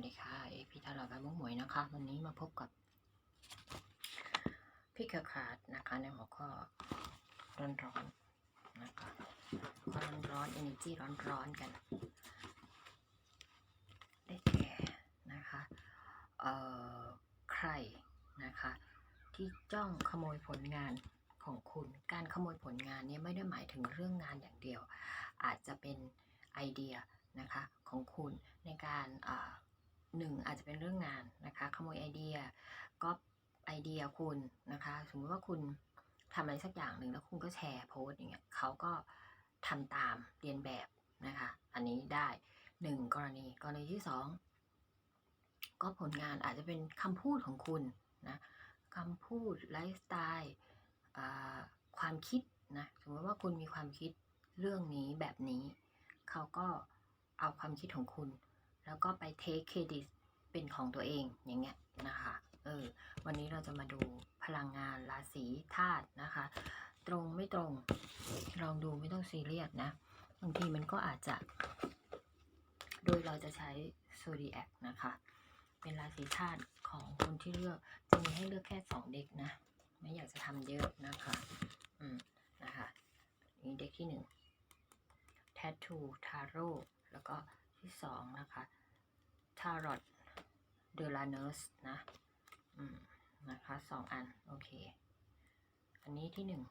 วัสดีค่ะเอพี่ทาราบายมุกหมวยนะคะ วันนี้มาพบกับพี่เครือขาดนะคะในหัวข้อร้อนร้อนๆนะคะร้อนร้อนเอเนจีร้อนร้อนๆกัน ได้แก่นะคะเอ่อใครนะคะ ที่จ้องขโมยผลงานของคุณ การขโมยผลงานนี้ไม่ได้หมายถึงเรื่องงานอย่างเดียว อาจจะเป็นไอเดียนะคะของคุณในการ หนึ่งอาจจะเป็นเรื่องงานนะคะขโมยไอเดียก็ไอเดียคุณนะคะสมมติว่าคุณทำอะไรสักอย่างหนึ่งแล้วคุณก็แชร์โพสต์อย่างเงี้ยเขาก็ทำตามเรียนแบบนะคะ อันนี้ได้หนึ่งกรณีกรณีที่สองก็ผลงานอาจจะเป็นคำพูดของคุณนะคำพูดไลฟ์สไตล์ความคิดนะสมมติว่าคุณมีความคิดเรื่องนี้แบบนี้ เขาก็เอาความคิดของคุณ แล้วก็ไปเทคเครดิตเป็นของตัวเองอย่างเงี้ยนะคะเออวันนี้เราจะมาดูพลังงานราศีธาตุนะคะ ตรงไม่ตรงลองดูไม่ต้องซีเรียสนะบางทีมันก็อาจจะ โดยเราจะใช้โซดีแอคนะคะ เป็นราศีธาตุของคนที่เลือกจะมีให้เลือกแค่สองเด็กนะ ไม่อยากจะทำเยอะนะคะอืมนะคะนี่เด็กที่หนึ่ง Tattoo Tarot แล้วก็ที่สองนะคะ Tarot d e l a n e r s นะนะคะสองอัน โอเค อันนี้ที่หนึ่ง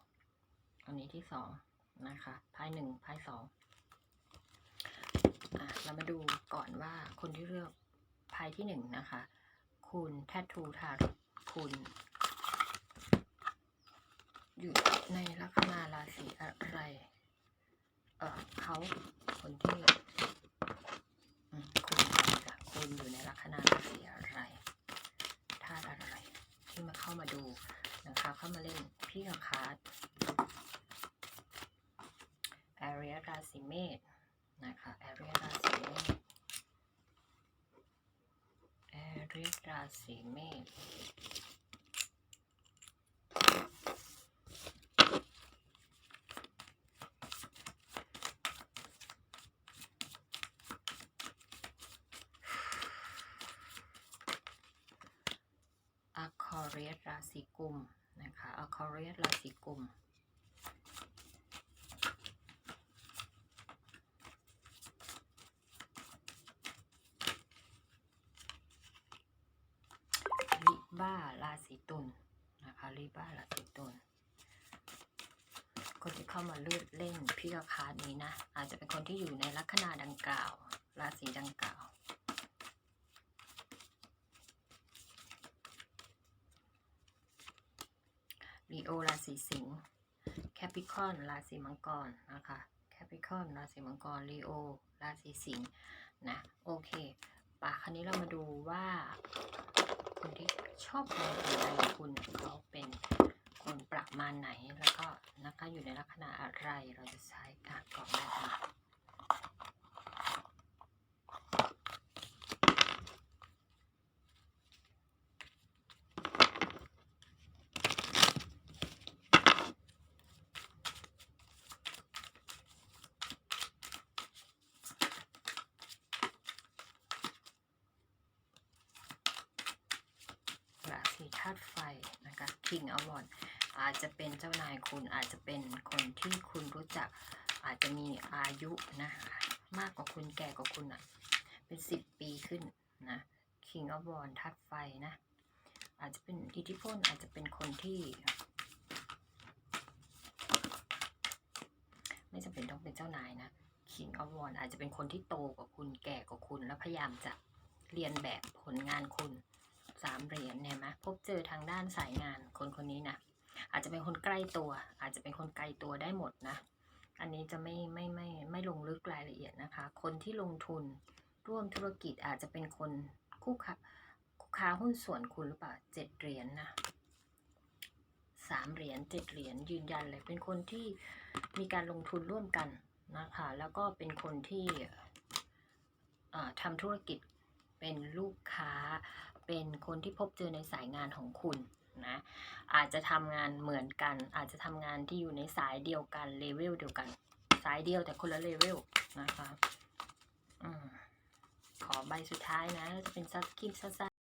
อันนี้ที่สองนะคะไพายหนึ่งไพายสองอะเรามาดูก่อนว่าคนที่เลือกไพายที่หนึ่งนะคะ คุณ Tattoo Tarot คุณ อยู่ในลัคนาราศีอะไร เออเขาคนที่อืมคุณจะคุณอยู่ใน ลัคนาราศีอะไรธาตุอะไร ที่มาเข้ามาดูนะคะเข้ามาเล่นพี่กับคาร์ดแอเรียราศีเมษนะคะแอเรียราศีเมษแอเรียราศีเมษ อคอเรียสราศีกุมนะคะอคอเรียสราศีกุมลิบ้าราศีตุลนะคะลิบ้าราศีตุลคนที่เข้ามาเลือกเล่นพี่กบคาดนี้นะ อาจจะเป็นคนที่อยู่ในลัคนาดังกล่าว ราศีดังกล่าว ลี โอราศีสิงห์แคปิคอนราศีมังกรนะคะแคปิคอนราศีมังกรลีโอราศีสิงห์นะโอเคป่ะคราวนี้เรามาดูว่าคนที่ชอบทำอะไรคุณเขาเป็นคนประมาณไหนแล้วก็นะคะอยู่ในลักษณะอะไรเราจะใช้การกรองแบบ ไหนราศีธาตุไฟนะคะ King of w a n d อาจจะเป็นเจ้านายคุณอาจจะเป็นคนที่คุณรู้จัก อาจจะมีอายุนะคะมากกว่าคุณแก่กว่าคุณอะ เป็นสิบปีขึ้นนะ King of w a n d ธาตุไฟนะ อาจจะเป็นอิทธิพลอาจจะเป็นคนที่ไม่จำเป็นต้องเป็นเจ้านายนะ King of w a n d อาจจะเป็นคนที่โตกว่าคุณแก่กว่าคุณ แล้วพยายามจะเรียนแบบผลงานคุณ สามเหรียญเนี่ยไหมพบเจอทางด้านสายงานคนคนนี้นะอาจจะเป็นคนใกล้ตัว อาจจะเป็นคนไกลตัวได้หมดนะ อันนี้จะไม่ไม่ไม่ไม่ลงลึกรายละเอียดนะคะ คนที่ลงทุนร่วมธุรกิจอาจจะเป็นคนคู่ค้าคู่ค้าหุ้นส่วนคุณหรือเปล่าเจ็ดเหรียญนะสามเหรียญเจ็ดเหรียญยืนยันเลยเป็นคนที่มีการลงทุนร่วมกันนะคะ แล้วก็เป็นคนที่ทำธุรกิจ เป็นลูกค้า เป็นคนที่พบเจอในสายงานของคุณนะอาจจะทำงานเหมือนกัน อาจจะทำงานที่อยู่ในสายเดียวกันเลเวลเดียวกัน สายเดียวแต่คนละเลเวลนะคะอขอใบสุดท้ายนะจะเป็นซักคลิปสั้น